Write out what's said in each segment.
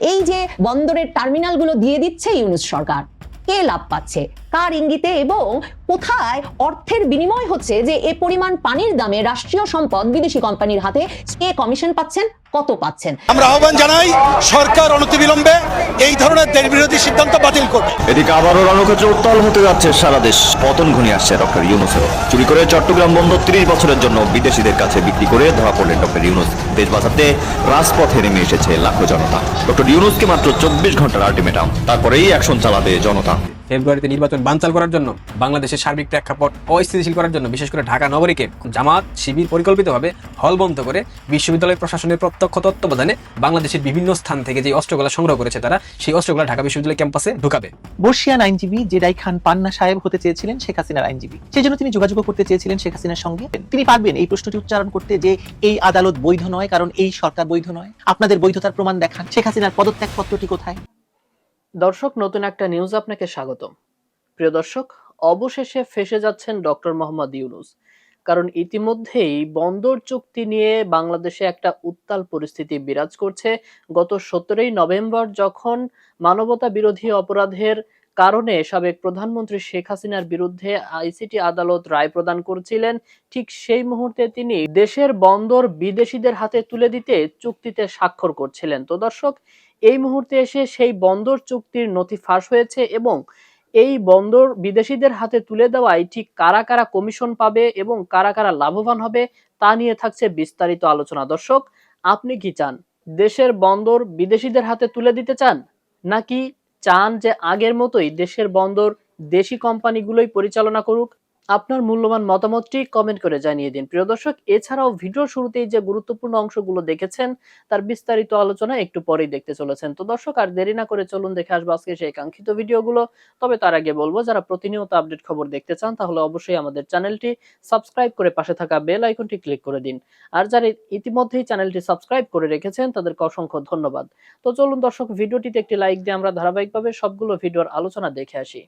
এই যে বন্দরের টার্মিনালগুলো দিয়ে দিচ্ছে ইউনুস সরকার কে লাভ পাচ্ছে? কার ইঙ্গিতে এবং কোথায় অর্থের বিনিময় হচ্ছে যে এ পরিমাণ পানির দামে রাষ্ট্রীয় সম্পদ বিদেশি কোম্পানির হাতে কে কমিশন পাচ্ছেন কত পাচ্ছেন? আমরা আহ্বান জানাই সরকার অনতিবিলম্বে এই ধরনের দেশ বিরোধী সিদ্ধান্ত বাতিল করবে। এদিকে আবারও রণক্ষেত্রে উত্তাল হতে যাচ্ছে সারা দেশ। পতন ঘনিয়ে আসছে ডক্টর ইউনুসেরও চুরি করে চট্টগ্রাম বন্দর তিরিশ বছরের জন্য বিদেশিদের কাছে বিক্রি করে ধরা পড়লেন ডক্টর ইউনুস। দেশ বাঁচাতে রাজপথে নেমে এসেছে লাখো জনতা। ডক্টর ইউনুসকে মাত্র চব্বিশ ঘণ্টার আল্টিমেটাম। তারপরেই অ্যাকশন চালাবে জনতা। ফেব্রুয়ারিতে নির্বাচন বানচাল করার জন্য, বাংলাদেশের সার্বিক প্রেক্ষাপট অস্থিতিশীল করার জন্য, বিশেষ করে ঢাকা নগরীকে জামাত, শিবির পরিকল্পিতভাবে হলবন্ধ করে বিশ্ববিদ্যালয় প্রশাসনের প্রত্যক্ষ তত্ত্বাবধানে বাংলাদেশের বিভিন্ন স্থান থেকে যে অস্ত্রগুলো সংগ্রহ করেছে তারা, সেই অস্ত্রগুলো ঢাকা বিশ্ববিদ্যালয় ক্যাম্পাসে ঢুকাবে। বর্ষিয়ান আইনজীবী জেডাই খান পান্না সাহেব হতে চেয়েছিলেন শেখ হাসিনার আইনজীবী। সেই জন্য তিনি যোগাযোগ করতে চেয়েছিলেন শেখ হাসিনার সঙ্গে। তিনি পারবেন এই প্রশ্নটি উচ্চারণ করতে যে এই আদালত বৈধ নয়, কারণ এই সরকার বৈধ নয়। আপনাদের বৈধতার প্রমাণ দেখান। শেখ হাসিনার পদত্যাগ পত্রটি কোথায়? দর্শক, নতুন একটা নিউজ আপনাকে স্বাগতম। প্রিয় দর্শক, অবশেষে ফেসে যাচ্ছেন ডক্টর মোহাম্মদ ইউনুস। কারণ ইতিমধ্যেই বন্দর চুক্তি নিয়ে বাংলাদেশে একটা উত্তাল পরিস্থিতি বিরাজ করছে। গত সতেরোই নভেম্বর যখন মানবতা বিরোধী অপরাধের কারণে সাবেক প্রধানমন্ত্রী শেখ হাসিনার বিরুদ্ধে আইসিটি আদালত রায় প্রদান করছিলেন, ঠিক সেই মুহূর্তে তিনি দেশের বন্দর বিদেশিদের হাতে তুলে দিতে চুক্তিতে স্বাক্ষর করছিলেন। তো দর্শক এই মুহূর্তে এসে সেই বন্দর চুক্তির নথি ফাঁস হয়েছে এবং এই বন্দর বিদেশিদের হাতে তুলে দেওয়ায় ঠিক কারা কারা কমিশন পাবে এবং কারা কারা লাভবান হবে তা নিয়ে থাকছে বিস্তারিত আলোচনা। দর্শক, আপনি কি চান? দেশের বন্দর বিদেশিদের হাতে তুলে দিতে চান? নাকি চান যে আগের মতোই দেশের বন্দর দেশি কোম্পানিগুলোই পরিচালনা করুক? আপনার মূল্যবান মতামতটি কমেন্ট করে জানিয়ে দিন। প্রিয় দর্শক, এছাড়াও ভিডিওর শুরুতেই যে গুরুত্বপূর্ণ অংশগুলো দেখেছেন, তার বিস্তারিত আলোচনা একটু পরেই দেখতে চলেছেন। তো দর্শক, আর দেরি না করে চলুন দেখে আসব আজকে সেই কাঙ্ক্ষিত ভিডিওগুলো। তবে তার আগে বলব, যারা প্রতিনিয়ত আপডেট খবর দেখতে চান, তাহলে অবশ্যই আমাদের চ্যানেলটি সাবস্ক্রাইব করে পাশে থাকা বেল আইকনটি ক্লিক করে দিন। আর যারা ইতিমধ্যেই চ্যানেলটি সাবস্ক্রাইব করে রেখেছেন, তাদেরকে অসংখ্য ধন্যবাদ। তো চলুন দর্শক, ভিডিওটিতে একটি লাইক দিয়ে আমরা ধারাবাহিকভাবে সবগুলো ভিডিওর আলোচনা দেখে আসি।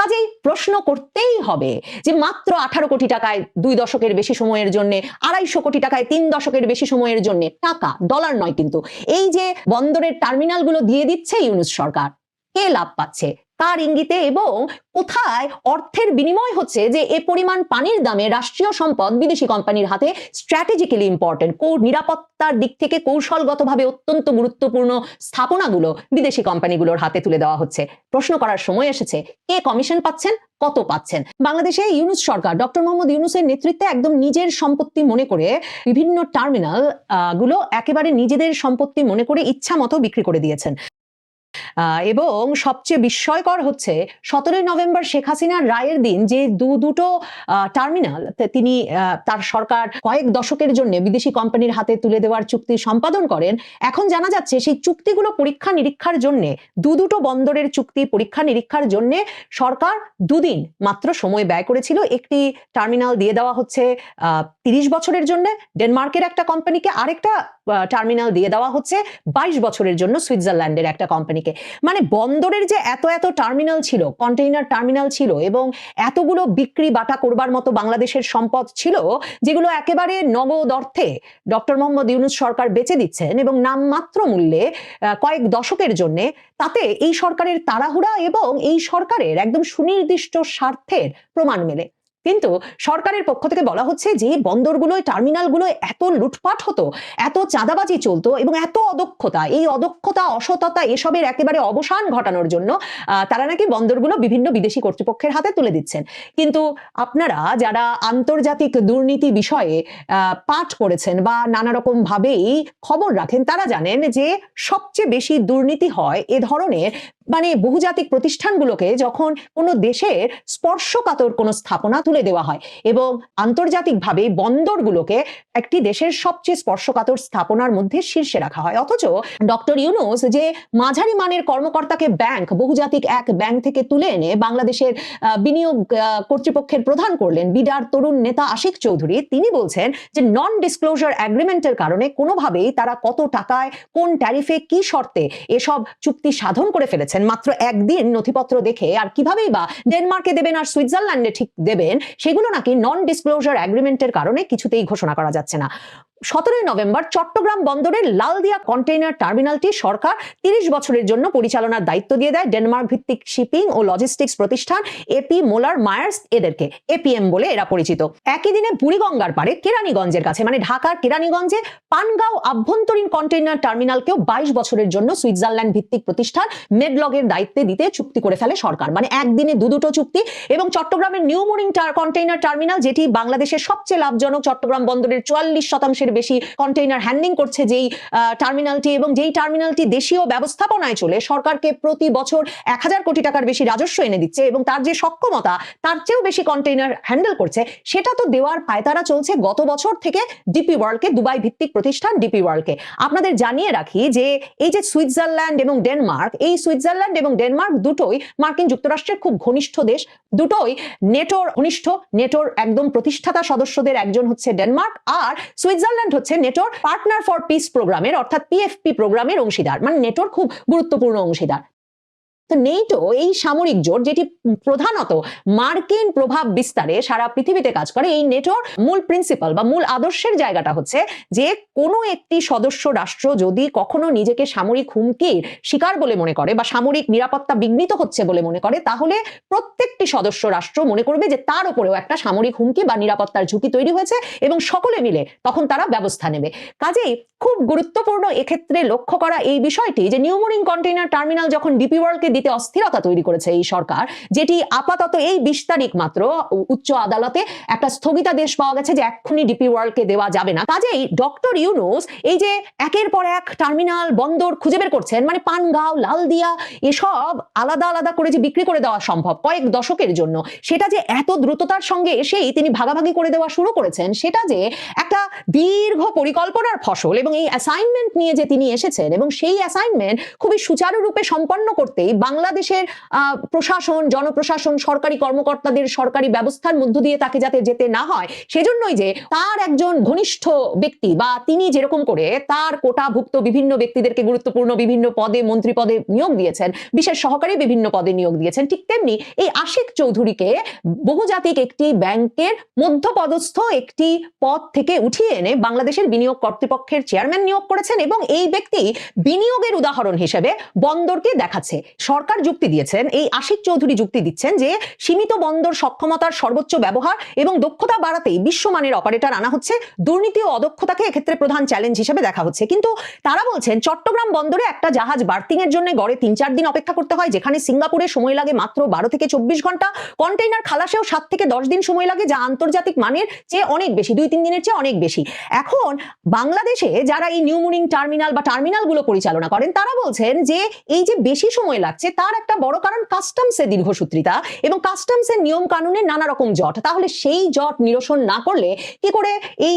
কাজেই প্রশ্ন করতেই হবে যে মাত্র আঠারো কোটি টাকায় দুই দশকের বেশি সময়ের জন্য, আড়াইশো কোটি টাকায় তিন দশকের বেশি সময়ের জন্য টাকা ডলার নয় কিন্তু। এই যে বন্দরের টার্মিনালগুলো দিয়ে দিচ্ছে ইউনুস সরকার, কে লাভ পাচ্ছে? কার ইঙ্গিতে এবং কোথায় অর্থের বিনিময় হচ্ছে যে এ পরিমাণ পানির দামে রাষ্ট্রীয় সম্পদ বিদেশি কোম্পানির হাতে স্ট্র্যাটেজিক্যালি ইম্পর্টেন্ট কৌ নিরাপত্তার দিক থেকে কৌশলগতভাবে অত্যন্ত গুরুত্বপূর্ণ স্থাপনাগুলো বিদেশি কোম্পানিগুলোর হাতে তুলে দেওয়া হচ্ছে। প্রশ্ন করার সময় এসেছে, কে কমিশন পাচ্ছেন, কত পাচ্ছেন? বাংলাদেশে ইউনুস সরকার, ডক্টর মোহাম্মদ ইউনুসের নেতৃত্বে একদম নিজের সম্পত্তি মনে করে বিভিন্ন টার্মিনালগুলো একেবারে নিজেদের সম্পত্তি মনে করে ইচ্ছা মতো বিক্রি করে দিয়েছেন। এবং সবচেয়ে বিস্ময়কর হচ্ছে সতেরোই নভেম্বর শেখ হাসিনার রায়ের দিন যে দু দুটো টার্মিনাল তিনি তার সরকার কয়েক দশকের জন্য বিদেশি কোম্পানির হাতে তুলে দেওয়ার চুক্তি সম্পাদন করেন। এখন জানা যাচ্ছে সেই চুক্তিগুলো পরীক্ষা নিরীক্ষার জন্য, দু দুটো বন্দরের চুক্তি পরীক্ষা নিরীক্ষার জন্য সরকার দুদিন মাত্র সময় ব্যয় করেছিল। একটি টার্মিনাল দিয়ে দেওয়া হচ্ছে তিরিশ বছরের জন্য। ডেনমার্কের একটা কোম্পানিকে আরেকটা টার্মিনাল দিয়ে দেওয়া হচ্ছে বাইশ বছরের জন্য সুইজারল্যান্ডের একটা কোম্পানিকে মানে বন্দরের যে এত এত টার্মিনাল ছিল কন্টেইনার টার্মিনাল ছিল এবং এতগুলো বিক্রি বাটা করবার মতো বাংলাদেশের সম্পদ ছিল, যেগুলো একেবারে নগদ অর্থে ডক্টর মোহাম্মদ ইউনুস সরকার বেচে দিচ্ছেন এবং নামমাত্র মূল্যে কয়েক দশকের জন্যে তাতে এই সরকারের তাড়াহুড়া এবং এই সরকারের একদম সুনির্দিষ্ট স্বার্থের প্রমাণ মেলে। কিন্তু সরকারের পক্ষ থেকে বলা হচ্ছে যে বন্দরগুলোয়, টার্মিনালগুলোয় এত লুটপাট হতো, এত চাঁদাবাজি চলতো এবং এত অদক্ষতা, এই অদক্ষতা, অসততা এসবের একেবারে অবসান ঘটানোর জন্য তারা নাকি বন্দরগুলো বিভিন্ন বিদেশি কর্তৃপক্ষের হাতে তুলে দিচ্ছেন। কিন্তু আপনারা যারা আন্তর্জাতিক দুর্নীতি বিষয়ে পাঠ করেছেন বা নানা রকম ভাবেই খবর রাখেন, তারা জানেন যে সবচেয়ে বেশি দুর্নীতি হয় এ ধরনের মানে বহুজাতিক প্রতিষ্ঠানগুলোকে যখন কোনো দেশের স্পর্শকাতর কোনো স্থাপনা তুলে দেওয়া হয় এবং আন্তর্জাতিকভাবে বন্দরগুলোকে একটি দেশের সবচেয়ে স্পর্শকাতর স্থাপনার মধ্যে শীর্ষে রাখা হয়। অথচ ডক্টর ইউনুস যে মাঝারি মানের কর্মকর্তাকে ব্যাংক, বহুজাতিক এক ব্যাংক থেকে তুলে এনে বাংলাদেশের বিনিয়োগ কর্তৃপক্ষের প্রধান করলেন বিডার তরুণ নেতা আশিক চৌধুরী, তিনি বলছেন যে নন ডিসক্লোজার অ্যাগ্রিমেন্টের কারণে কোনোভাবেই তারা কত টাকায়, কোন ট্যারিফে কি শর্তে এসব চুক্তি সাধন করে ফেলেছেন মাত্র একদিন নথিপত্র দেখে আর কিভাবেই বা ডেনমার্কে দেবেন আর সুইজারল্যান্ডে ঠিক দেবেন, সেগুলো নাকি নন ডিসক্লোজার অ্যাগ্রিমেন্টের কারণে কিছুতেই ঘোষণা করা যাচ্ছে না। সতেরোই নভেম্বর চট্টগ্রাম বন্দরের লালদিয়া কন্টেইনার টার্মিনালটি সরকার তিরিশ বছরের জন্য পরিচালনার দায়িত্ব দিয়ে দেয়। ডেনমার্ক ভিত্তিক শিপিং ও লজিস্টিক্স প্রতিষ্ঠান এপি মোলার মায়ার্স এদেরকে এপিএম বলে এরা পরিচিত। একই দিনে বুড়িগঙ্গার পারে কেরানীগঞ্জের কাছে মানে ঢাকার কেরানীগঞ্জে পানগাঁও আভ্যন্তরীণ কন্টেইনার টার্মিনালকেও বাইশ বছরের জন্য সুইজারল্যান্ড ভিত্তিক প্রতিষ্ঠান মেডলগের দায়িত্বে দিতে চুক্তি করে ফেলে সরকার। মানে একদিনে দু দুটো চুক্তি এবং চট্টগ্রামের নিউ মোরিং কন্টেইনার টার্মিনাল, যেটি বাংলাদেশের সবচেয়ে লাভজনক চট্টগ্রাম বন্দরের চুয়াল্লিশ শতাংশের বেশি কন্টেইনার হ্যান্ডলিং করছে যেই টার্মিনালটি এবং যেই টার্মিনালটি দেশীয় ব্যবস্থাপনায় চলে, সরকারকে প্রতি বছর এক হাজার কোটি টাকার বেশি রাজস্ব এনে দিচ্ছে এবং তার যে সক্ষমতা, তার চেয়েও বেশি কন্টেইনার হ্যান্ডেল করছে, সেটা তো দেওয়ার পায়তারা চলছে গত বছর থেকে ডিপি ওয়ার্ল্ডকে দুবাই ভিত্তিক প্রতিষ্ঠান ডিপি ওয়ার্ল্ডকে আপনাদের জানিয়ে রাখি যে, এই যে সুইজারল্যান্ড এবং ডেনমার্ক, এই সুইজারল্যান্ড এবং ডেনমার্ক দুটোই মার্কিন যুক্তরাষ্ট্রের খুব ঘনিষ্ঠ দেশ, দুটোই নেটোর, ঘনিষ্ঠ নেটোর একদম প্রতিষ্ঠাতা সদস্যদের একজন হচ্ছে ডেনমার্ক, আর সুইজারল্যান্ড হচ্ছে নেটোর পার্টনার ফর পিস প্রোগ্রামের অর্থাৎ পিএফপি প্রোগ্রামের অংশীদার। মানে নেটোর খুব গুরুত্বপূর্ণ অংশীদার। তো নেটো এই সামরিক জোট, যেটি প্রধানত মার্কিন প্রভাব বিস্তারে সারা পৃথিবীতে কাজ করে, এই নেটোর মূল প্রিন্সিপাল বা মূল আদর্শের জায়গাটা হচ্ছে যে কোনো একটি সদস্য রাষ্ট্র যদি কখনো নিজেকে সামরিক হুমকির শিকার বলে মনে করে বা সামরিক নিরাপত্তা বিঘ্নিত হচ্ছে বলে মনে করে, তাহলে প্রত্যেকটি সদস্য রাষ্ট্র মনে করবে যে তার উপরেও একটা সামরিক হুমকি বা নিরাপত্তার ঝুঁকি তৈরি হয়েছে এবং সকলে মিলে তখন তারা ব্যবস্থা নেবে। কাজেই খুব গুরুত্বপূর্ণ এক্ষেত্রে লক্ষ্য করা এই বিষয়টি যে নিউমোরিং কন্টেইনার টার্মিনাল যখন ডিপি ওয়ার্ল্ডকে দিতে অস্থিরতা তৈরি করেছে এই সরকার, যেটি আপাতত এই বিশ তারিখ মাত্র উচ্চ আদালতে একটা স্থগিতাদেশ পাওয়া গেছে যে এক্ষুনি ডিপি ওয়ার্ল্ডকে দেওয়া যাবে না। কাজেই ডক্টর ইউনুস এই যে একের পর এক টার্মিনাল বন্দর খুঁজে বের করছেন মানে পানগাঁও, লালদিয়া, এসব আলাদা আলাদা করে যে বিক্রি করে দেওয়া সম্ভব কয়েক দশকের জন্য, সেটা যে এত দ্রুততার সঙ্গে এসেই তিনি ভাগাভাগি করে দেওয়া শুরু করেছেন, সেটা যে একটা দীর্ঘ পরিকল্পনার ফসল এবং এই অ্যাসাইনমেন্ট নিয়ে যে তিনি এসেছেন এবং সেই অ্যাসাইনমেন্ট খুবই সুচারুরূপে সম্পন্ন করতেই বাংলাদেশের প্রশাসন, জনপ্রশাসন, সরকারি কর্মকর্তাদের সরকারি ব্যবস্থার মধ্য দিয়ে তাকে যাতে যেতে না হয়, সেজন্যই যে তার একজন ঘনিষ্ঠ ব্যক্তি বা তিনি যেরকম করে তার কোটাভুক্ত বিভিন্ন ব্যক্তিদেরকে গুরুত্বপূর্ণ বিভিন্ন পদে, মন্ত্রী পদে নিয়োগ দিয়েছেন, বিশেষ সহকারী বিভিন্ন পদে নিয়োগ দিয়েছেন, ঠিক তেমনি এই আশিক চৌধুরীকে বহুজাতিক একটি ব্যাংকের মধ্যপদস্থ একটি পদ থেকে উঠিয়ে এনে বাংলাদেশের বিনিয়োগ কর্তৃপক্ষের চেয়ারম্যান নিয়োগ করেছেন এবং এই ব্যক্তি বিনিয়োগের উদাহরণ হিসেবে বন্দরকে দেখাচ্ছে। সরকার যুক্তি দিয়েছেন, এই আশিক চৌধুরী যুক্তি দিচ্ছেন যে সীমিত বন্দর সক্ষমতার সর্বোচ্চ ব্যবহার এবং দক্ষতা বাড়াতেই বিশ্বমানের অপারেটর আনা হচ্ছে। দুর্নীতি ও অদক্ষতাকে এক্ষেত্রে প্রধান চ্যালেঞ্জ হিসেবে দেখা হচ্ছে। কিন্তু তারা বলছেন, চট্টগ্রাম বন্দরে একটা জাহাজ বার্তিং এর জন্য গড়ে তিন চার দিন অপেক্ষা করতে হয়, যেখানে সিঙ্গাপুরে সময় লাগে মাত্র বারো থেকে চব্বিশ ঘণ্টা। কন্টেইনার খালাসেও সাত থেকে দশ দিন সময় লাগে, যা আন্তর্জাতিক মানের চেয়ে অনেক বেশি, দুই তিন দিনের চেয়ে অনেক বেশি। এখন বাংলাদেশে যারা এই নিউমোনিং টার্মিনাল বা টার্মিনালগুলো পরিচালনা করেন, তারা বলছেন যে এই যে বেশি সময় লাগছে তার একটা বড় কারণ কাস্টমসের দীর্ঘসূত্রিতা এবং কাস্টমসের নিয়ম কানুনের নানা রকম জট। তাহলে সেই জট নিরসন না করলে কি করে এই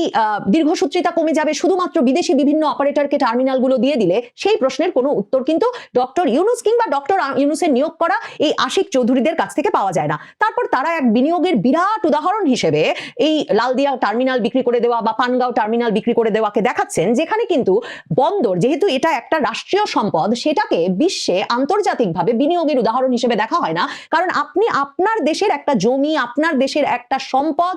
দীর্ঘসূত্রিতা কমে যাবে? শুধুমাত্র বিদেশি বিভিন্ন অপারেটরকে টার্মিনালগুলো দিয়ে দিলে সেই প্রশ্নের কোনো উত্তর কিন্তু ডক্টর ইউনুস কিংবা ডক্টর ইউনুসের নিয়োগ করা এই আশিক চৌধুরীদের কাছ থেকে পাওয়া যায় না। তারপর তারা এক বিনিয়োগের বিরাট উদাহরণ হিসেবে এই লালদিয়া টার্মিনাল বিক্রি করে দেওয়া বা পানগাঁও টার্মিনাল বিক্রি করে দেওয়াকে দেখাচ্ছেন, যেখানে কিন্তু বন্দর, যেহেতু এটা একটা রাষ্ট্রীয় সম্পদ, সেটাকে বিশ্বে আন্তর্জাতিকভাবে বিনিয়োগের উদাহরণ হিসেবে দেখা হয় না। কারণ আপনি আপনার দেশের একটা জমি, আপনার দেশের একটা সম্পদ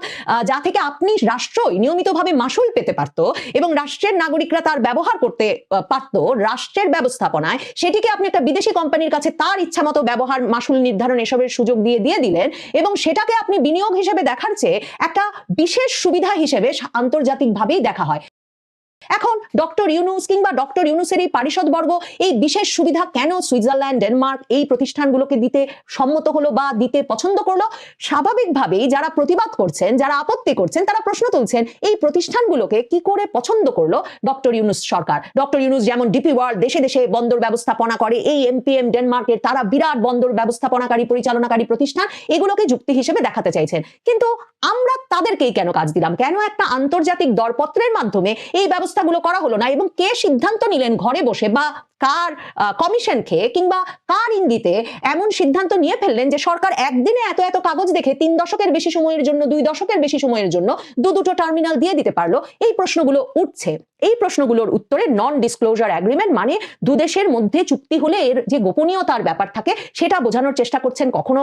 যা থেকে আপনি রাষ্ট্রই নিয়মিতভাবে মাসুল পেতে পারতো এবং রাষ্ট্রের নাগরিকরা তার ব্যবহার করতে পারতো রাষ্ট্রের ব্যবস্থাপনায়, সেটিকে আপনি একটা বিদেশি কোম্পানির কাছে তার ইচ্ছা মতো ব্যবহার মাসুল নির্ধারণ এসবের সুযোগ দিয়ে দিয়ে দিলেন এবং সেটাকে আপনি বিনিয়োগ হিসেবে দেখার চেয়ে একটা বিশেষ সুবিধা হিসেবে আন্তর্জাতিকভাবেই দেখা হয়। এখন ডক্টর ইউনুস কিংবা ডক্টর ইউনুসের এই পারিষদ বর্গ, এই বিশেষ সুবিধা কেন সুইজারল্যান্ড, ডেনমার্ক এই প্রতিষ্ঠানগুলোকে দিতে সম্মত হলো বা দিতে পছন্দ করল? স্বাভাবিকভাবেই যারা প্রতিবাদ করছেন, যারা আপত্তি করছেন, তারা প্রশ্ন তুলছেন, এই প্রতিষ্ঠানগুলোকে কি করে পছন্দ করল ডক্টর ইউনুস সরকার? ডক্টর ইউনুস যেমন ডিপি ওয়ার্ল্ড দেশে দেশে বন্দর ব্যবস্থাপনা করে, এই এমপিএম ডেনমার্কের তারা বিরাট বন্দর ব্যবস্থাপনাকারী, পরিচালনাকারী প্রতিষ্ঠান, এগুলোকে যুক্তি হিসেবে দেখাতে চাইছেন। কিন্তু আমরা তাদেরকেই কেন কাজ দিলাম? কেন একটা আন্তর্জাতিক দরপত্রের মাধ্যমে এই ব্যবস্থাগুলো করা হলো না এবং কে সিদ্ধান্ত নিলেন ঘরে বসে বা কার কমিশন খেয়ে কিংবা কার ইঙ্গিতে এমন সিদ্ধান্ত নিয়ে ফেললেন যে সরকার একদিনে এত এত কাগজ দেখে তিন দশকের বেশি সময়ের জন্য, দুই দশকের বেশি সময়ের জন্য দু দুটো টার্মিনাল দিয়ে দিতে পারল? এই প্রশ্নগুলো উঠছে। এই প্রশ্নগুলোর উত্তরে নন ডিসক্লোজার অ্যাগ্রিমেন্ট মানে দুদেশের মধ্যে চুক্তি হলে এর যে গোপনীয়তার ব্যাপার থাকে সেটা বোঝানোর চেষ্টা করছেন কখনো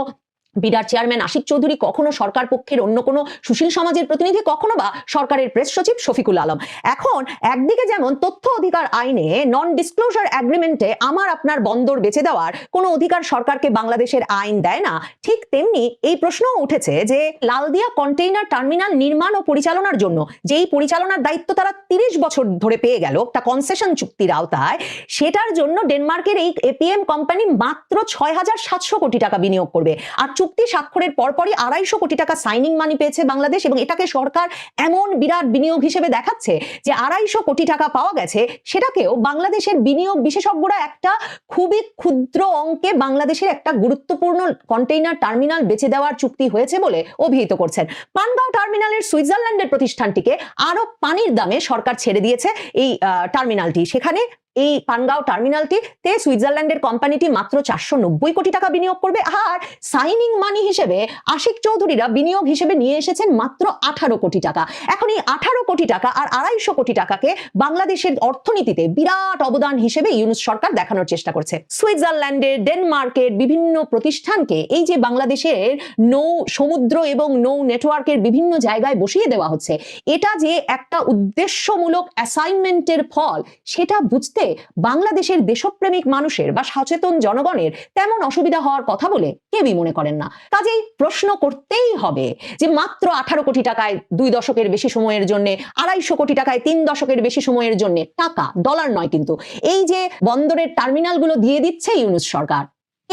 বিরাট চেয়ারম্যান আশিক চৌধুরী কখনো সরকার পক্ষের অন্য কোনো সুশীল সমাজের প্রতিনিধি, কখনো বা সরকারের প্রেস সচিব শফিকুল আলম। এখন একদিকে যেমন তথ্য অধিকার আইনে নন ডিসক্লোজার অ্যাগ্রিমেন্টে আমার আপনার বন্দর বেচে দেওয়ার কোনো অধিকার সরকারকে বাংলাদেশের আইন দেয় না, ঠিক তেমনি এই প্রশ্নও উঠেছে যে লালদিয়া কন্টেইনার টার্মিনাল নির্মাণ ও পরিচালনার জন্য যেই পরিচালনার দায়িত্ব তারা তিরিশ বছর ধরে পেয়ে গেল একটা কনসেশন চুক্তির আওতায়, সেটার জন্য ডেনমার্কের এই এপিএম কোম্পানি মাত্র ছয় হাজার সাতশো কোটি টাকা বিনিয়োগ করবে। আর চুক্তি স্বাক্ষরের পরপরই আড়াইশো কোটি টাকা সাইনিং মানি পেয়েছে বাংলাদেশ এবং এটাকে সরকার এমন বিরাট বিনিয়োগ হিসেবে দেখাচ্ছে যে আড়াইশো কোটি টাকা পাওয়া গেছে সেটাকেও বাংলাদেশের বিনিয়োগ বিশেষজ্ঞরা একটা খুবই ক্ষুদ্র অঙ্কে বাংলাদেশের একটা গুরুত্বপূর্ণ কন্টেইনার টার্মিনাল বেছে দেওয়ার চুক্তি হয়েছে বলে অভিহিত করছেন। পানগাঁও টার্মিনালের সুইজারল্যান্ডের প্রতিষ্ঠানটিকে আরও পানির দামে সরকার ছেড়ে দিয়েছে এই টার্মিনালটি সেখানে এই পানগাঁও টার্মিনালটিতে সুইজারল্যান্ডের কোম্পানিটি মাত্র চারশো নব্বই কোটি টাকা বিনিয়োগ করবে আর সাইনিং মানি হিসেবে আশিক চৌধুরীরা বিনিয়োগ হিসেবে নিয়ে এসেছেন মাত্র আঠারো কোটি টাকা। এখন এই আঠারো কোটি টাকা আর আড়াইশো কোটি টাকাকে বাংলাদেশের অর্থনীতিতে বিরাট অবদান হিসেবে ইউনুস সরকার দেখানোর চেষ্টা করছে। সুইজারল্যান্ডের, ডেনমার্কের বিভিন্ন প্রতিষ্ঠানকে এই যে বাংলাদেশের নৌ সমুদ্র এবং নৌ নেটওয়ার্কের বিভিন্ন জায়গায় বসিয়ে দেওয়া হচ্ছে, এটা যে একটা উদ্দেশ্যমূলক অ্যাসাইনমেন্টের ফল, সেটা বুঝতে বাংলাদেশের দেশপ্রেমিক মানুষের বা সচেতন জনগণের তেমন অসুবিধা হওয়ার কথা বলে কেউই মনে করেন না। কাজেই প্রশ্ন করতেই হবে যে মাত্র আঠারো কোটি টাকায় দুই দশকের বেশি সময়ের জন্য, আড়াইশো কোটি টাকায় তিন দশকের বেশি সময়ের জন্য টাকা, ডলার নয় কিন্তু। এই যে বন্দরের টার্মিনালগুলো দিয়ে দিচ্ছে ইউনুস সরকার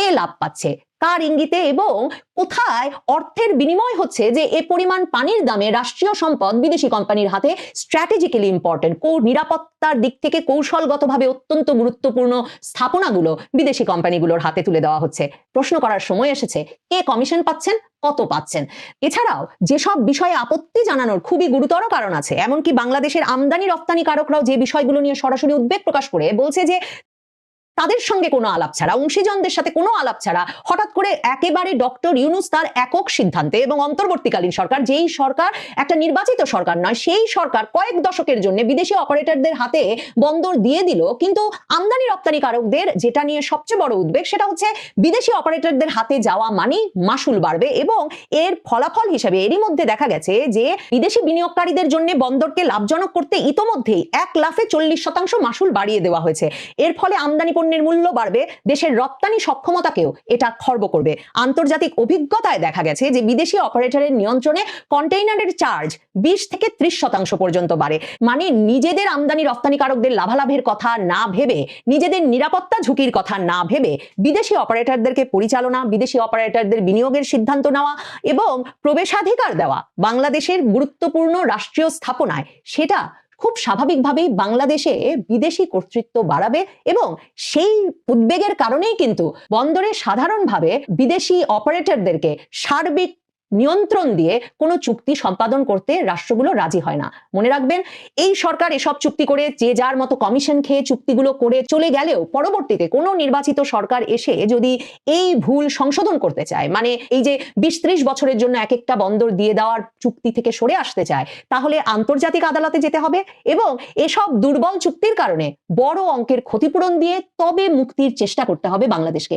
কে লাভ পাচ্ছে? কার ইঙ্গিতে এবং কোথায় অর্থের বিনিময় হচ্ছে যে এ পরিমাণ পানির দামে রাষ্ট্রীয় সম্পদ বিদেশি কোম্পানির হাতে স্ট্র্যাটেজিক্যালি ইম্পর্টেন্ট কৌ নিরাপত্তার দিক থেকে কৌশলগতভাবে অত্যন্ত গুরুত্বপূর্ণ স্থাপনাগুলো বিদেশি কোম্পানিগুলোর হাতে তুলে দেওয়া হচ্ছে। প্রশ্ন করার সময় এসেছে, কে কমিশন পাচ্ছেন, কত পাচ্ছেন? এছাড়াও যেসব বিষয়ে আপত্তি জানানোর খুবই গুরুতর কারণ আছে, এমনকি বাংলাদেশের আমদানি রপ্তানিকারকরাও যে বিষয়গুলো নিয়ে সরাসরি উদ্বেগ প্রকাশ করে, বলছে যে তাদের সঙ্গে কোনো আলাপ ছাড়া, অংশীজনদের সাথে কোনো আলাপ ছাড়া হঠাৎ করে একেবারে ডক্টর ইউনুস তার একক সিদ্ধান্তে এবং অন্তর্বর্তীকালীন সরকার, যেই সরকার একটা নির্বাচিত সরকার নয়, সেই সরকার কয়েক দশকের জন্য বিদেশি অপারেটরদের হাতে বন্দর দিয়ে দিল। কিন্তু আমদানি রপ্তানিকারকদের যেটা নিয়ে সবচেয়ে বড় উদ্বেগ সেটা হচ্ছে বিদেশি অপারেটরদের হাতে যাওয়া মানি মাসুল বাড়বে এবং এর ফলাফল হিসেবে এরই মধ্যে দেখা গেছে যে বিদেশি বিনিয়োগকারীদের জন্য বন্দরকে লাভজনক করতে ইতোমধ্যেই এক লাফে চল্লিশ শতাংশ মাসুল বাড়িয়ে দেওয়া হয়েছে। এর ফলে আমদানি পণ্যের মূল্য বাড়বে, দেশের রপ্তানি সক্ষমতাকেও এটা খর্ব করবে। আন্তর্জাতিক অভিজ্ঞতায় দেখা গেছে যে বিদেশি অপারেটরের নিয়ন্ত্রণে কন্টেইনারের চার্জ বিশ থেকে ত্রিশ শতাংশ পর্যন্ত বাড়ে। মানে নিজেদের আমদানি রপ্তানিকারকদের লাভালাভের কথা না ভেবে, নিজেদের নিরাপত্তা ঝুঁকির কথা না ভেবে বিদেশি অপারেটরদেরকে পরিচালনা, বিদেশি অপারেটরদের বিনিয়োগের সিদ্ধান্ত নেওয়া এবং প্রবেশাধিকার দেওয়া বাংলাদেশের গুরুত্বপূর্ণ রাষ্ট্রীয় স্থাপনায় সেটা খুব স্বাভাবিকভাবেই বাংলাদেশে বিদেশি কর্তৃত্ব বাড়াবে এবং সেই উদ্বেগের কারণেই কিন্তু বন্দরে সাধারণভাবে বিদেশি অপারেটরদেরকে সার্বিক নিয়ন্ত্রণ দিয়ে কোনো চুক্তি সম্পাদন করতে রাষ্ট্রগুলো রাজি হয় না। মনে রাখবেন, এই সরকার এসব চুক্তি করে যে যার মতো কমিশন খেয়ে চুক্তিগুলো করে চলে গেলেও পরবর্তীতে কোনো নির্বাচিত সরকার এসে যদি এই ভুল সংশোধন করতে চায় মানে এই যে বিশ ত্রিশ বছরের জন্য এক একটা বন্দর দিয়ে দেওয়ার চুক্তি থেকে সরে আসতে চায়, তাহলে আন্তর্জাতিক আদালতে যেতে হবে এবং এসব দুর্বল চুক্তির কারণে বড় অঙ্কের ক্ষতিপূরণ দিয়ে তবে মুক্তির চেষ্টা করতে হবে বাংলাদেশকে।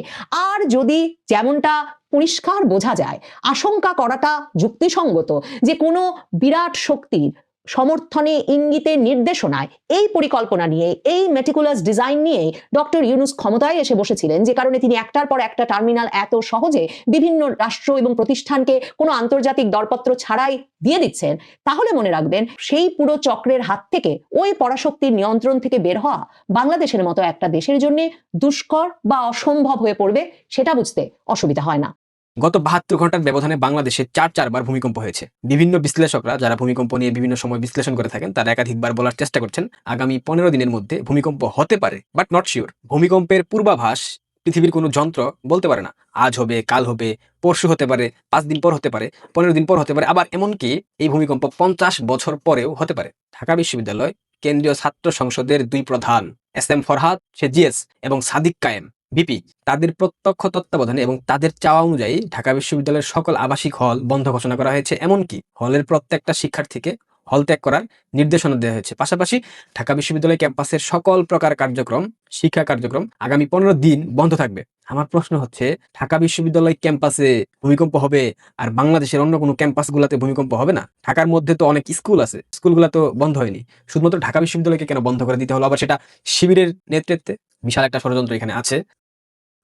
আর যদি যেমনটা পরিষ্কার বোঝা যায়। আশঙ্কা করাটা যুক্তিসঙ্গত যে কোনো বিরাট শক্তির সমর্থনে ইঙ্গিতে নির্দেশনায় এই পরিকল্পনা নিয়ে, এই মেটিকুলাস ডিজাইন নিয়ে ডক্টর ইউনুস ক্ষমতায় এসে বসেছিলেন, যে কারণে তিনি একটার পর একটা টার্মিনাল এত সহজে বিভিন্ন রাষ্ট্র এবং প্রতিষ্ঠানকে কোনো আন্তর্জাতিক দরপত্র ছাড়াই দিয়ে দিচ্ছেন। তাহলে মনে রাখবেন, সেই পুরো চক্রের হাত থেকে ওই পরাশক্তির নিয়ন্ত্রণ থেকে বের হওয়া বাংলাদেশের মতো একটা দেশের জন্য দুষ্কর বা অসম্ভব হয়ে পড়বে, সেটা বুঝতে অসুবিধা হয় না। গত বাহাত্তর ঘণ্টার ব্যবধানে বাংলাদেশে চার চারবার ভূমিকম্প হয়েছে। বিভিন্ন বিশ্লেষকরা যারা ভূমিকম্প নিয়ে বিভিন্ন সময় বিশ্লেষণ করে থাকেন, তারা একাধিকবার বলার চেষ্টা করছেন, আগামী পনেরো দিনের মধ্যে ভূমিকম্প হতে পারে বাট নট শিওর ভূমিকম্পের পূর্বাভাস পৃথিবীর কোনো যন্ত্র বলতে পারে না। আজ হবে, কাল হবে, পরশু হতে পারে, পাঁচ দিন পর হতে পারে, পনেরো দিন পর হতে পারে, আবার এমনকি এই ভূমিকম্প পঞ্চাশ বছর পরেও হতে পারে। ঢাকা বিশ্ববিদ্যালয়, কেন্দ্রীয় ছাত্র সংসদের দুই প্রধান, এস এম ফরহাদ, সে জিএস এবং সাদিক কায়েম। বিপি তাদের প্রত্যক্ষ তত্ত্বাবধানে এবং তাদের চাওয়া অনুযায়ী ঢাকা বিশ্ববিদ্যালয়ের সকল আবাসিক হল বন্ধ ঘোষণা করা হয়েছে। এমনকি হলের প্রত্যেকটা শিক্ষার্থীকে হল ত্যাগ করার নির্দেশনা দেওয়া হয়েছে। পাশাপাশি ঢাকা বিশ্ববিদ্যালয় ক্যাম্পাসের সকল প্রকার কার্যক্রম, শিক্ষা কার্যক্রম আগামী পনেরো দিন বন্ধ থাকবে। আমার প্রশ্ন হচ্ছে, ঢাকা বিশ্ববিদ্যালয় ক্যাম্পাসে ভূমিকম্প হবে আর বাংলাদেশের অন্য কোনো ক্যাম্পাসগুলোতে ভূমিকম্প হবে না? ঢাকার মধ্যে তো অনেক স্কুল আছে, স্কুলগুলো তো বন্ধ হয়নি। শুধুমাত্র ঢাকা বিশ্ববিদ্যালয়কে কেন বন্ধ করে দিতে হলো? আবার সেটা শিবিরের নেতৃত্বে? বিশাল একটা ষড়যন্ত্র এখানে আছে।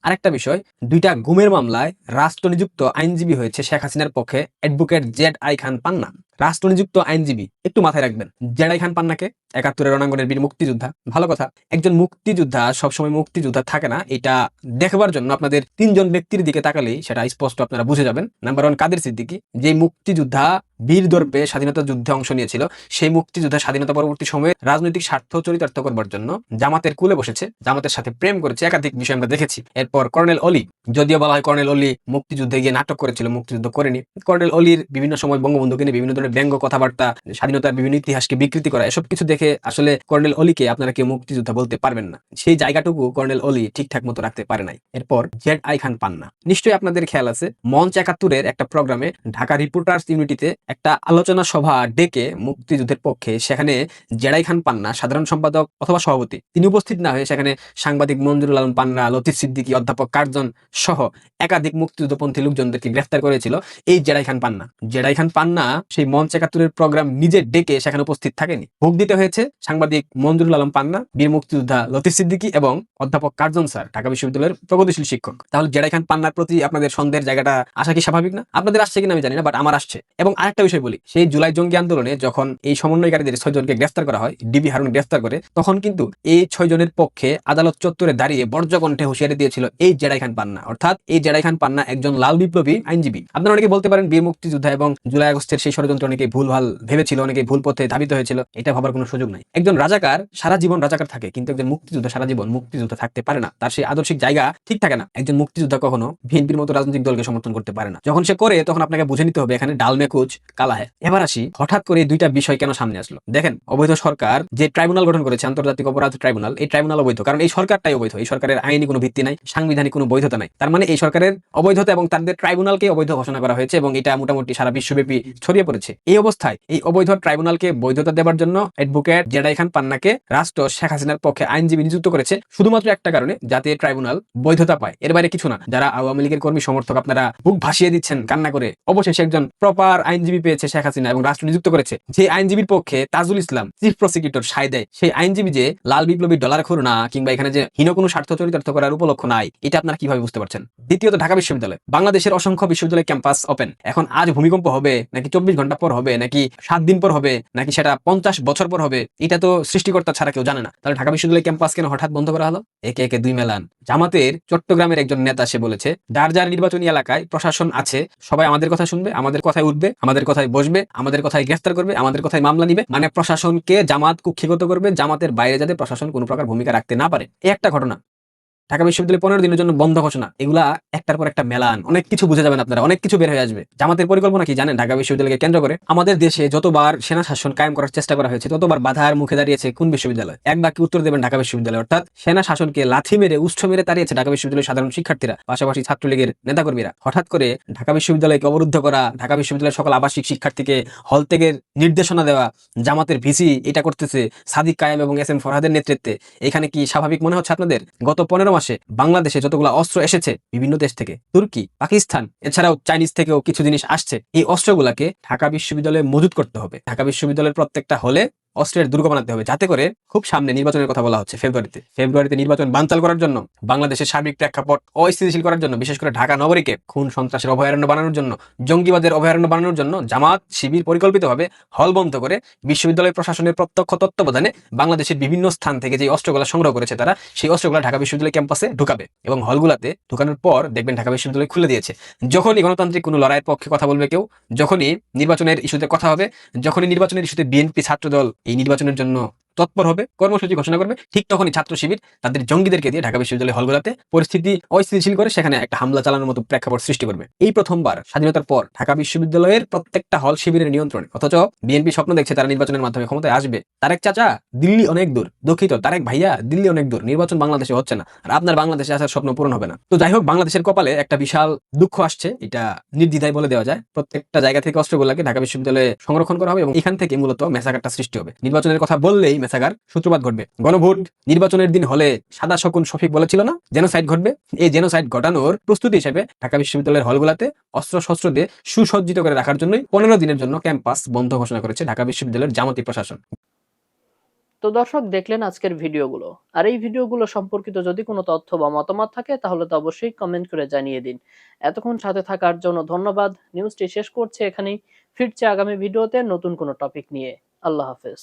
আরেকটা বিষয়, দুইটা গুমের মামলায় রাষ্ট্রনিযুক্ত আইনজীবী হয়েছে শেখ হাসিনার পক্ষে advocate Z I Khan Panna. রাষ্ট্রনিযুক্ত আইনজীবী, একটু মাথায় রাখবেন। জেড আই খান পান্নাকে, একাত্তরের রণাঙ্গনের বীর মুক্তিযোদ্ধা, ভালো কথা। একজন মুক্তিযোদ্ধা, সবসময় মুক্তিযোদ্ধা থাকে না, এটা দেখবার জন্য আপনাদের তিনজন ব্যক্তির দিকে তাকালেই সেটা স্পষ্ট আপনারা বুঝে যাবেন। নাম্বার ওয়ান কাদের সিদ্দিকি, যে মুক্তিযোদ্ধা বীর দর্পে স্বাধীনতা যুদ্ধে অংশ নিয়েছিল, সেই মুক্তিযোদ্ধা স্বাধীনতা পরবর্তী সময়ে রাজনৈতিক স্বার্থ চরিতার্থ করবার জন্য জামাতের কুলে বসেছে, জামাতের সাথে প্রেম করেছে, একাধিক বিষয় আমরা দেখেছি। এরপর কর্নেল অলি, যদিও বলা হয় কর্নেল অলি মুক্তিযুদ্ধে গিয়ে নাটক করেছিল, মুক্তিযুদ্ধ করেনি। কর্নেল অলির বিভিন্ন সময় বঙ্গবন্ধুকে নিয়ে বিভিন্ন ধরনের ব্যঙ্গ কথাবার্তা, স্বাধীনতার বিভিন্ন ইতিহাসকে বিকৃতি করা, এসব কিছু দেখে আসলে কর্নেল অলিকে আপনারা কেউ মুক্তিযোদ্ধা বলতে পারবেন না। সেই জায়গাটুকু কর্নেল অলি ঠিকঠাক মতো রাখতে পারে নাই। এরপর জেড আই খান পান্না। নিশ্চয়ই আপনাদের খেয়াল আছে, মঞ্চ একাত্তরের একটা প্রোগ্রামে ঢাকা রিপোর্টার্স ইউনিটিতে একটা আলোচনা সভা ডেকে মুক্তিযুদ্ধের পক্ষে সেখানে জেডাই খান পান্না, সাধারণ সম্পাদক অথবা সভাপতি, তিনি উপস্থিত না হয়ে সেখানে সাংবাদিক মঞ্জুরুল আলম পান্না, লতিফ সিদ্দিকী, অধ্যাপক কার্জন সহ একাধিক মুক্তিযুদ্ধপন্থী লোকজনদেরকে গ্রেফতার করেছিল এই জেডাই খান পান্না। জেডাই খান পান্না সেই মঞ্চ একাত্তরের প্রোগ্রাম নিজে ডেকে সেখানে উপস্থিত থাকেনি। ভোগ দিতে হয়েছে সাংবাদিক মঞ্জুরুল আলম পান্না, বীর মুক্তিযোদ্ধা লতিফ সিদ্দিকী এবং অধ্যাপক কার্জন স্যার, ঢাকা বিশ্ববিদ্যালয়ের প্রগতিশীল শিক্ষক। তাহলে জেডাই খান পান্নার প্রতি আপনাদের সন্দেহের জায়গাটা আসা কি স্বাভাবিক না? আপনাদের আসছে কিনা আমি জানি না বাট আমার আসছে। এবং আরেকটা বিষয় বলি, সেই জুলাই জঙ্গি আন্দোলনে যখন এই সমন্বয়কারীদের ছয় জনকে গ্রেফতার করা হয় ডিবি হারুন গ্রেফতার করে, তখন কিন্তু এই ছয় জনের পক্ষে আদালত চত্বরে দাঁড়িয়ে বর্জ্যকণ্ঠে হুঁশিয়ারি দিয়েছিল এই জেডাই খান পান্না। অর্থাৎ এই জেডাই খান পান্না একজন লাল বিপ্লবী আইনজীবী। আপনারা অনেকে বলতে পারেন বীর মুক্তিযোদ্ধা এবং জুলাই আগস্টের সেই ষড়যন্ত্র অনেকে ভুল ভালো ভেবেছিল অনেকে ভুল পথে ধাবিত হয়েছিল, এটা ভাবার কোনো সুযোগ নাই। একজন রাজাকার সারা জীবন রাজাকার থাকে, কিন্তু একজন মুক্তিযোদ্ধা সারা জীবন মুক্তিযোদ্ধা থাকতে পারে না। তার সেই আদর্শিক জায়গা ঠিক থাকে না। একজন মুক্তিযোদ্ধা কখনো বিএনপির মতো রাজনৈতিক দলকে সমর্থন করতে পারে না। যখন সে করে, তখন আপনাকে বুঝে নিতে হবে, এখানে ডাল মেকুচ কালা হ্যাঁ। এবার আসি, হঠাৎ করে দুইটা বিষয় কেন সামনে আসলো? দেখেন, অবৈধ সরকার যে ট্রাইব্যুনাল গঠন করেছে, আন্তর্জাতিক অপরাধ ট্রাইব্যুনাল, এই ট্রাইব্যুনাল অবৈধ, কারণ এই সরকারটাই অবৈধ, এই সরকারের আইনি কোনো ভিত্তি নাই, সাংবিধানিক কোনো বৈধতা নাই। তার মানে এই সরকারের অবৈধতা এবং তাদের ট্রাইব্যুনালকে অবৈধ ঘোষণা করা হয়েছে এবং এটা মোটামুটি সারা বিশ্বব্যাপী ছড়িয়ে পড়েছে। এই অবস্থায় এই অবৈধ ট্রাইব্যুনালকে বৈধতা দেওয়ার জন্য অ্যাডভোকেট জেডাই খান পান্নাকে রাষ্ট্র শেখ হাসিনার পক্ষে আইনজীবী নিযুক্ত করেছে। শুধুমাত্র একটা কারণে যাতে ট্রাইব্যুনাল বৈধতা পায়। এর বাইরে কিছু না। যারা আওয়ামী লীগের কর্মী সমর্থক, আপনারা বুক ভাসিয়ে দিচ্ছেন কান্না করে। অবশেষে একজন প্রপার আইনজীবী পেয়েছে শেখ হাসিনা এবং রাষ্ট্র নিযুক্ত করেছে। যে আইনজীবীর পক্ষে তাজুল ইসলাম, চিফ প্রসিকিউটর, সায় দেয়, সেই আইনজীবী যে লাল বিপ্লবী ডলার খোর না কিংবা এখানে যে হীন কোনো স্বার্থ চরিতার্থ করার উপলক্ষ নাই, এটা আপনারা কীভাবে বুঝতে পারছেন? দ্বিতীয়ত, ঢাকা বিশ্ববিদ্যালয়। বাংলাদেশের অসংখ্য বিশ্ববিদ্যালয় ক্যাম্পাস ওপেন এখন আজ ভূমিকম্প হবে নাকি চব্বিশ ঘণ্টা পর হবে নাকি সাত দিন পর হবে, নাকি সেটা পঞ্চাশ বছর পর হবে, এটা তো সৃষ্টিকর্তা ছাড়া কেউ জানে না। তাহলে ঢাকা বিশ্ববিদ্যালয় ক্যাম্পাস কেন হঠাৎ বন্ধ করা হলো? একে একে দুই মেলান। জামাতের চট্টগ্রামের একজন নেতা সে বলেছে, যার যার নির্বাচনী এলাকায় প্রশাসন আছে, সবাই আমাদের কথা শুনবে, আমাদের কথায় উঠবে, আমাদের কথায় বসবে, আমাদের কথায় গ্রেফতার করবে, আমাদের কথায় মামলা নিবে। মানে প্রশাসনকে জামাত কুক্ষিগত করবে, জামাতের বাইরে যাতে প্রশাসন কোনো প্রকার ভূমিকা রাখতে না পারে। এই একটা ঘটনা। ঢাকা বিশ্ববিদ্যালয় পনেরো দিনের জন্য বন্ধ ঘোষণা। এগুলা একটার পর একটা মেলান। অনেক কিছু বুঝে যাবেন আপনারা, অনেক কিছু বের হয়ে আসবে। জামাতের পরিকল্পনা কি জানেন? ঢাকা বিশ্ববিদ্যালয়কে কেন্দ্র করে আমাদের দেশে যতবার সেনা শাসন কায়েম করার চেষ্টা করা হয়েছে, ততবার বাধার মুখে দাঁড়িয়েছে কোন বিশ্ববিদ্যালয়? এক বাক্যে উত্তর দেবেন ঢাকা বিশ্ববিদ্যালয়। অর্থাৎ সেনা শাসনকে লাথি মেরে, উষ্ঠ মেরে দাঁড়িয়েছে ঢাকা বিশ্ববিদ্যালয়ের সাধারণ শিক্ষার্থীরা, পাশাপাশি ছাত্রলীগের নেতাকর্মীরা। হঠাৎ করে ঢাকা বিশ্ববিদ্যালয়কে অবরুদ্ধ করা, ঢাকা বিশ্ববিদ্যালয়ের সকল আবাসিক শিক্ষার্থীকে হল থেকে নির্দেশনা দেওয়া, জামাতের ভিসি এটা করতেছে সাদিক কায়েম এবং এস এম ফরহাদের নেতৃত্বে। এখানে কি স্বাভাবিক মনে হচ্ছে আপনাদের? গত পনেরো মাসে বাংলাদেশে যতগুলো অস্ত্র এসেছে বিভিন্ন দেশ থেকে, তুর্কি, পাকিস্তান, এছাড়াও চাইনিজ থেকেও কিছু জিনিস আসছে, এই অস্ত্রগুলাকে ঢাকা বিশ্ববিদ্যালয়ে মজুত করতে হবে। ঢাকা বিশ্ববিদ্যালয়ের প্রত্যেকটা হলে অস্ত্রের দুর্গ বানাতে হবে। যাতে করে খুব সামনে নির্বাচনের কথা বলা হচ্ছে ফেব্রুয়ারিতে। ফেব্রুয়ারিতে নির্বাচন বানচাল করার জন্য, বাংলাদেশের সার্বিক প্রেক্ষাপট অস্থিতিশীল করার জন্য, বিশেষ করে ঢাকা নগরীকে খুন, সন্ত্রাসের অভয়ারণ্য বানানোর জন্য, জঙ্গিবাদের অভয়ারণ্য বানানোর জন্য জামাত শিবির পরিকল্পিতভাবে হল বন্ধ করে বিশ্ববিদ্যালয় প্রশাসনের প্রত্যক্ষ তত্ত্বাবধানে বাংলাদেশের বিভিন্ন স্থান থেকে যে অস্ত্রগুলো সংগ্রহ করেছে তারা, সেই অস্ত্রগুলো ঢাকা বিশ্ববিদ্যালয় ক্যাম্পাসে ঢুকাবে এবং হলগুলাতে ঢুকানোর পর দেখবেন ঢাকা বিশ্ববিদ্যালয় খুলে দিয়েছে। যখনই গণতান্ত্রিক কোনো লড়াইয়ের পক্ষে কথা বলবে কেউ, যখনই নির্বাচনের ইস্যুতে কথা হবে, যখনই নির্বাচনের ইস্যুতে বিএনপি ছাত্রদল এই নির্বাচনের জন্য তৎপর হবে, কর্মসূচি ঘোষণা করবে। ঠিক তখনই ছাত্র শিবির তাদের জঙ্গিদেরকে দিয়ে ঢাকা বিশ্ববিদ্যালয়ের হলগুলোতে পরিস্থিতি অস্থিতিশীল করে সেখানে একটা হামলা চালানোর মতো প্রেক্ষাপট সৃষ্টি করবে। এই প্রথমবার স্বাধীনতার পর ঢাকা বিশ্ববিদ্যালয়ের প্রত্যেকটা হল শিবিরের নিয়ন্ত্রণে। অথচ বিএনপি স্বপ্ন দেখছে তারা নির্বাচনের মাধ্যমে ক্ষমতায় আসবে। তারেক চাচা, দিল্লি অনেক দূর। দুঃখিত, তারেক ভাইয়া, দিল্লি অনেক দূর। নির্বাচন বাংলাদেশে হচ্ছে না। আর আপনার বাংলাদেশে আসার স্বপ্ন পূরণ হবে না। তো যাই হোক, বাংলাদেশের কপালে একটা বিশাল দুঃখ আসছে। এটা নির্দ্বিধায় বলে দেওয়া যায়। প্রত্যেকটা জায়গা থেকে অস্ত্রগুলোকে ঢাকা বিশ্ববিদ্যালয়ে সংরক্ষণ করা হবে এবং এখান থেকে মূলত মেসাগারটা সৃষ্টি হবে। নির্বাচনের কথা বললেই মেসাগার সূত্রপাত ঘটবে। গণভোট নির্বাচনের দিন হলে সাদা শকুন শফিক বলেছিল না? জেনোসাইড ঘটবে। এই জেনোসাইড ঘটানোর প্রস্তুতি হিসেবে ঢাকা বিশ্ববিদ্যালয়ের হলগুলোতে অস্ত্র শস্ত্র দিয়ে সুসজ্জিত করে রাখার জন্যই পনেরো দিনের জন্য ক্যাম্পাস বন্ধ ঘোষণা করেছে ঢাকা বিশ্ববিদ্যালয়ের জামাতি প্রশাসন। তো দর্শক, দেখলেন আজকের ভিডিওগুলো। আর এই ভিডিওগুলো সম্পর্কিত যদি কোনো তথ্য বা মতামত থাকে, তাহলে তো অবশ্যই কমেন্ট করে জানিয়ে দিন। এতক্ষণ সাথে থাকার জন্য ধন্যবাদ। নিউজটি শেষ করছে এখানেই। ফিরছে আগামী ভিডিওতে নতুন কোনো টপিক নিয়ে। আল্লাহ হাফেজ।